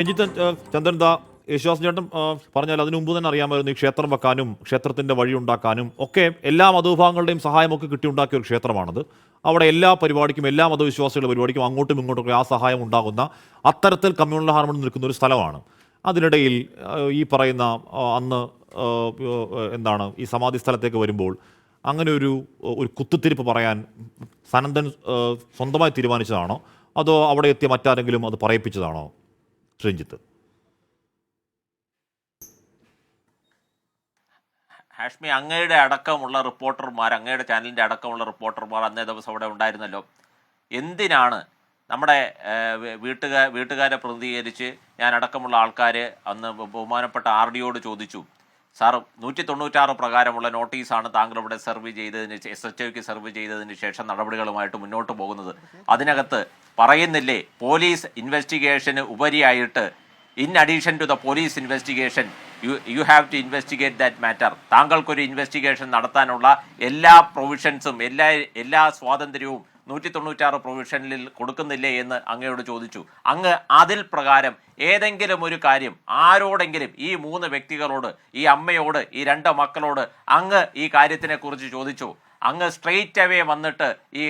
രഞ്ജിത്ത് ചന്ദ്രൻ ദാ യേശുദാസ് ചേട്ടൻ പറഞ്ഞാൽ അതിനു മുമ്പ് തന്നെ അറിയാമായിരുന്നു ഈ ക്ഷേത്രം വെക്കാനും ക്ഷേത്രത്തിന്റെ വഴി ഉണ്ടാക്കാനും ഒക്കെ എല്ലാ മതവിഭാഗങ്ങളുടെയും സഹായമൊക്കെ കിട്ടിയുണ്ടാക്കിയ ഒരു ക്ഷേത്രമാണത്. അവിടെ എല്ലാ പരിപാടിക്കും എല്ലാ മതവിശ്വാസികളുടെ പരിപാടിക്കും അങ്ങോട്ടും ഇങ്ങോട്ടും ആ സഹായം ഉണ്ടാകുന്ന അത്തരത്തിൽ കമ്മ്യൂണൽ ഹാർമണി നിൽക്കുന്ന ഒരു സ്ഥലമാണ്. അതിനിടയിൽ ഈ പറയുന്ന അന്ന് എന്താണ് ഈ സമാധി സ്ഥലത്തേക്ക് വരുമ്പോൾ അങ്ങനെ ഒരു ഒരു കുത്തുത്തിരിപ്പ് പറയാൻ സനന്ദൻ സ്വന്തമായി തീരുമാനിച്ചതാണോ? അതോ അവിടെ എത്തിയ മറ്റാരെങ്കിലും അത് പറയിപ്പിച്ചതാണോ? രഞ്ജിത്ത് ഹാഷ്മി അങ്ങയുടെ അടക്കമുള്ള റിപ്പോർട്ടർമാർ അങ്ങയുടെ ചാനലിന്റെ അടക്കമുള്ള റിപ്പോർട്ടർമാർ അന്നേ ദിവസം അവിടെ ഉണ്ടായിരുന്നല്ലോ. എന്തിനാണ് നമ്മുടെ വീട്ടുകാർ വീട്ടുകാരെ പ്രതികരിച്ച് ഞാൻ അടക്കമുള്ള ആൾക്കാർ അന്ന് ബഹുമാനപ്പെട്ട ആർ ഡിയോട് ചോദിച്ചു. സാർ നൂറ്റി തൊണ്ണൂറ്റാറ് പ്രകാരമുള്ള നോട്ടീസാണ് താങ്കൾ ഇവിടെ സെർവ് ചെയ്തതിന് എസ് എച്ച് ഒക്ക് സെർവ് ചെയ്തതിന് ശേഷം നടപടികളുമായിട്ട് മുന്നോട്ട് പോകുന്നത്. അതിനകത്ത് പറയുന്നില്ലേ പോലീസ് ഇൻവെസ്റ്റിഗേഷന് ഉപരിയായിട്ട് in addition to the police investigation you you have to investigate that matter. താങ്കൾക്കൊരു investigation നടത്താനുള്ള എല്ലാ പ്രൊവിഷൻസും എല്ലാ എല്ലാ സ്വാതന്ത്ര്യവും നൂറ്റി തൊണ്ണൂറ്റാറ് പ്രൊവിഷനിൽ കൊടുക്കുന്നില്ലേ എന്ന് അങ്ങയോട് ചോദിച്ചു. അങ്ങ് അതിൽ പ്രകാരം ഏതെങ്കിലും ഒരു കാര്യം ആരോടെങ്കിലും ഈ മൂന്ന് വ്യക്തികളോട് ഈ അമ്മയോട് ഈ രണ്ട് മക്കളോട് അങ്ങ് ഈ കാര്യത്തിനെക്കുറിച്ച് ചോദിച്ചു. അങ്ങ് സ്ട്രെയിറ്റ് അവേ വന്നിട്ട് ഈ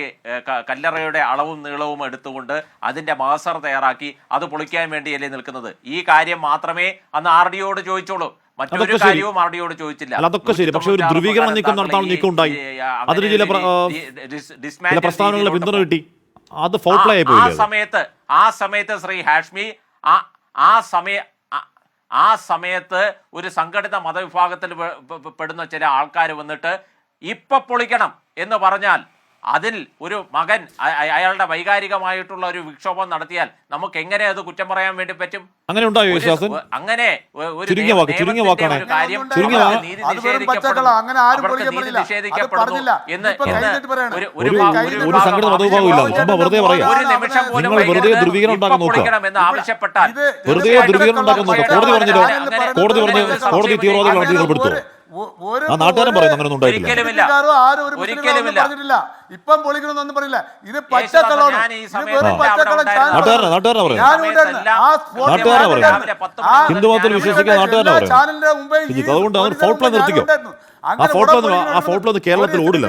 കല്ലറയുടെ അളവും നീളവും എടുത്തുകൊണ്ട് അതിന്റെ മാസർ തയ്യാറാക്കി. അത് പൊളിക്കാൻ വേണ്ടിയല്ലേ നിൽക്കുന്നത്. ഈ കാര്യം മാത്രമേ അന്ന് ആർ ഡിയോട് ചോദിച്ചോളൂ. മറ്റൊരു കാര്യവും ആർ ഡിയോട് ചോദിച്ചില്ല. അതൊക്കെ ശരി. പക്ഷേ ഒരു ധ്രുവീകരണ നീക്കം നടത്താനുള്ള നീക്കം ഉണ്ടായി. അതിന് ചില പ്രസ്താവനകളുടെ പിന്തുണ കിട്ടി. അത് ഫോൾ പ്ലേ ആയി ആ സമയത്ത് ആ സമയത്ത് ശ്രീ ഹാഷ്മി ആ ആ സമയ ആ- സമയത്ത് ഒരു സംഘടിത മതവിഭാഗത്തിൽ പെടുന്ന ചില ആൾക്കാർ വന്നിട്ട് ഇപ്പൊ പൊളിക്കണം എന്ന് പറഞ്ഞാൽ അതിൽ ഒരു മകൻ അയാളുടെ വൈകാരികമായിട്ടുള്ള ഒരു വിക്ഷോഭം നടത്തിയാൽ നമുക്ക് എങ്ങനെ അത് കുറ്റം പറയാൻ വേണ്ടി പറ്റും? അങ്ങനെ ഉണ്ടായോ വിശ്വാസൻ അങ്ങനെ ഒരു കാര്യം നീതി നിഷേധിക്കപ്പെടുന്നു. അവർക്ക് നീതി. എന്ന് എന്ന് ഒരു ഒരു- നിമിഷം പോലും ഇപ്പൊ ഉണ്ടാക്കാൻ ആവശ്യപ്പെട്ടാൽ വെറുതെ കോടതി പറഞ്ഞല്ലോ. കോടതി പറഞ്ഞ് കോടതി സംശയം തീവ്രവാദികൾ നാട്ടുകാരൻ പറയുന്നു അങ്ങനെ ഒന്നും ഒരിക്കലുമില്ല. ആരും ഒരു ഒരിക്കലുമില്ല. പറഞ്ഞിട്ടില്ല ഇപ്പം പൊളിക്കണമെന്നൊന്നും പറയില്ല ഇത് പച്ചക്കള്ളമാണ് ഞാൻ ഈ ഇത് സമയത്ത് വെറും അവിടെ പച്ചക്കള്ളം ഉണ്ടായിരുന്നു. നാട്ടുകാരനാ നാട്ടുകാരനാ പറയുന്നത് ഞാൻ ഉണ്ടായിരുന്നു. ആ സ്പോട്ടിൽ നാട്ടുകാരാ ഞാൻ പറയുന്നത്. ഉണ്ടായിരുന്നു. ആ ഹിന്ദു മതത്തിൽ ഞാൻ വിശ്വസിക്കുന്ന ഇവിടെ നാട്ടുകാരനാ പറയുന്നത് ചാനലിന്റെ മുമ്പേ ഈ അതുകൊണ്ട് അവർ പ്ലേ ഞാൻ നിർത്തിക്കോ ഉണ്ടായിരുന്നു. ആ അങ്ങനെ പ്ലേ പ്ലേ കേരളത്തിൽ ഓടില്ല